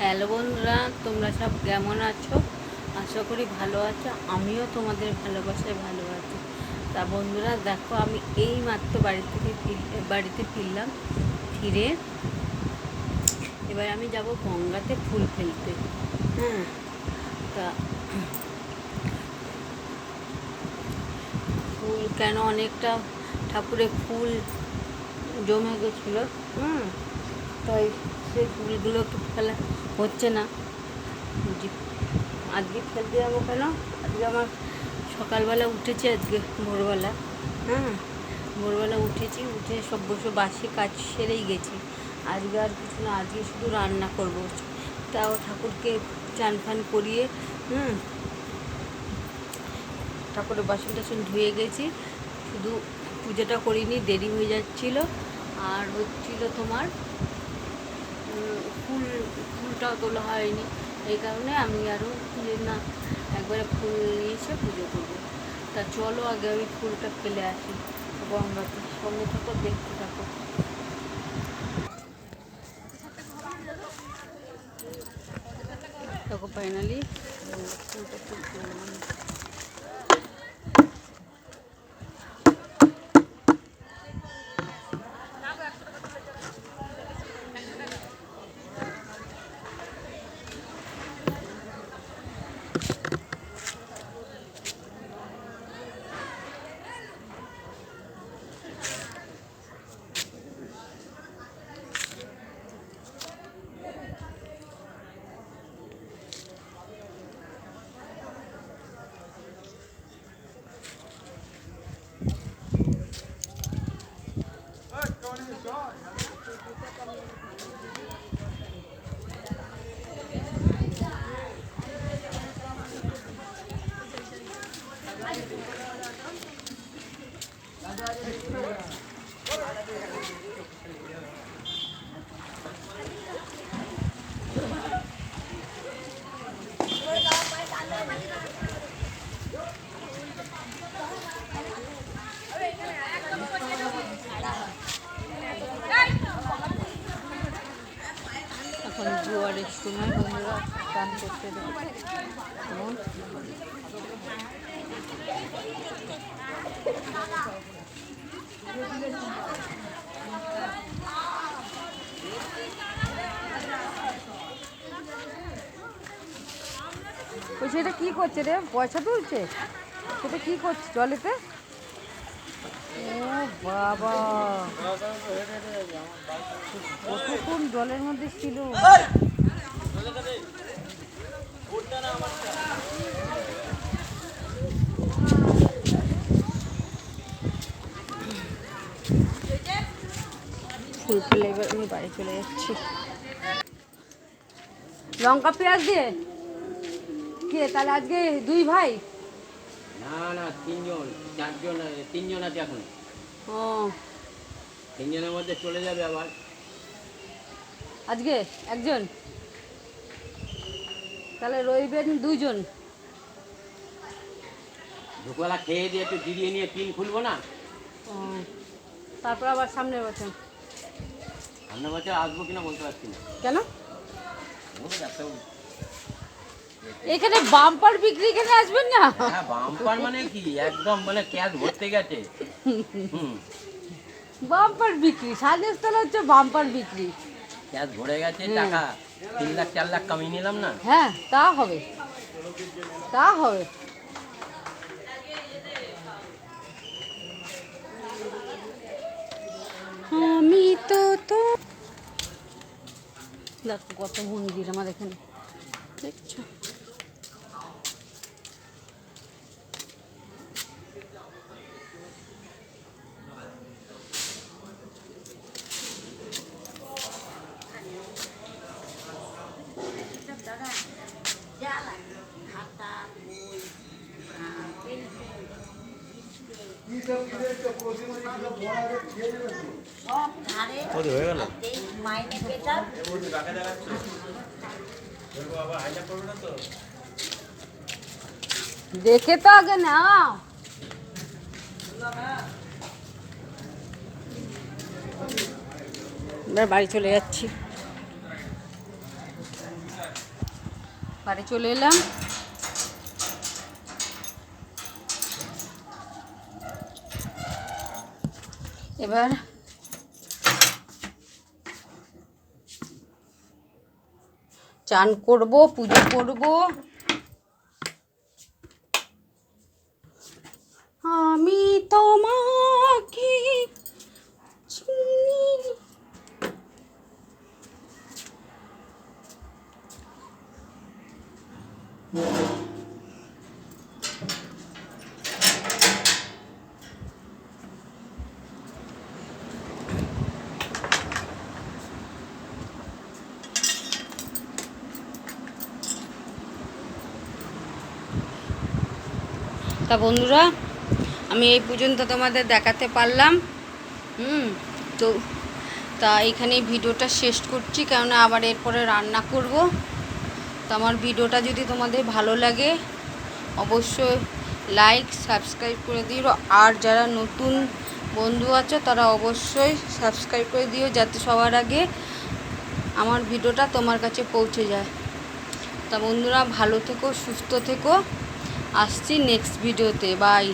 Hello বন্ধুরা, তোমরা সব কেমন আছো? আশা করি ভালো আছো, আমিও তোমাদের ভালোবাসায় ভালো আছি। তা বন্ধুরা, দেখো আমি এই মাত্র বাড়ি থেকে বাড়িতে ফিরলাম, ফিরে এবার আমি যাব গঙ্গাতে ফুল ফেলতে হ্যাঁ? তা ফুল কেন অনেকটা ঠাকুরের ফুল জমে গেছিল, হুম? তাই সেই ফুলগুলো তো ফেলা হচ্ছে না। আজকে ফেলতে যাব কেন? আজকে আমার সকালবেলা উঠেছি আজকে ভোরবেলা হ্যাঁ? ভোরবেলা উঠেছি, উঠে সব বসে বাসি কাজ সেরেই গেছি। আজকে আর কিছু না, আজকে শুধু রান্না করব। তাও ঠাকুরকে চান ফান করিয়ে, হুম? ঠাকুরের বাসন টাসন ধুয়ে গেছি। শুধু পুজোটা করিনি, দেরি হয়ে যাচ্ছিল। আর হচ্ছিল তোমার ফুল ফুলটাও তোলা হয়নি। এই কারণে আমি আরও যে না, একবারে ফুল নিয়ে এসে পুজো করব। তা চলো আগে আমি ফুলটা ফেলে আসি। গঙ্গাতে সঙ্গে থাকো, দেখতে থাকো। দেখো ফাইনালি ফুলটা তুলতে গেলাম। এখন জোয়ারের সময় বন্ধুরা স্নান করতে কেমন ওই সেটা কি করছে রে? পয়সা তুলছে? সেটা কি করছে জলেতে? বাবা। কতক্ষণ জলের মধ্যে ছিল? ফুল ফেলে এবার আমি বাড়ি চলে যাচ্ছি। লঙ্কা পেঁয়াজ দিয়ে? কে? তাহলে আজকে দুই ভাই? না না তিনজন চারজন তিনজন আছে এখন। ও। তিনজনের মধ্যে চলে যাবে আবার। আজকে একজন? তাহলে রইবেন দুইজন। দুপুরবেলা খেয়ে দিয়ে একটু জিরিয়ে নিয়ে পিন খুলবো না? তারপর আবার সামনের বছর। সামনে বছর আসব কিনা বলতে পারছি না। কেন? এখানে বাম্পার বিক্রি এখানে আসবেন না? হ্যাঁ বাম্পার মানে কি? একদম মানে ক্যাশ ভরতে গেছে। বাম্পার বিক্রি সাজের স্থলে হচ্ছে বাম্পার বিক্রি। ক্যাশ ভরে গেছে টাকা তিন লাখ চার লাখ কামিয়ে নিলাম না? হ্যাঁ তা হবে। তা হবে। আমি তো দেখো কত মন্দির আমার এখানে। দেখছ? দেখে তো আগে নাও। এবার বাড়ি চলে যাচ্ছি। বাড়ি চলে এলাম। এবার চান করব পুজো করব আমি তোমাকে চিনি তা বন্ধুরা, আমি এই পর্যন্ত তোমাদের দেখাতে পারলাম। হুম, তো, তা এখানেই ভিডিওটা শেষ করছি, কেননা আবার এরপরে রান্না করব। তো আমার ভিডিওটা যদি তোমাদের ভালো লাগে, অবশ্যই লাইক, সাবস্ক্রাইব করে দিও। আর যারা নতুন বন্ধু আছো, তারা অবশ্যই সাবস্ক্রাইব করে দিও, যাতে সবার আগে আমার ভিডিওটা তোমার কাছে পৌঁছে যায়। তা বন্ধুরা, ভালো থেকো, সুস্থ থেকো। আসছি নেক্সট ভিডিওতে বাই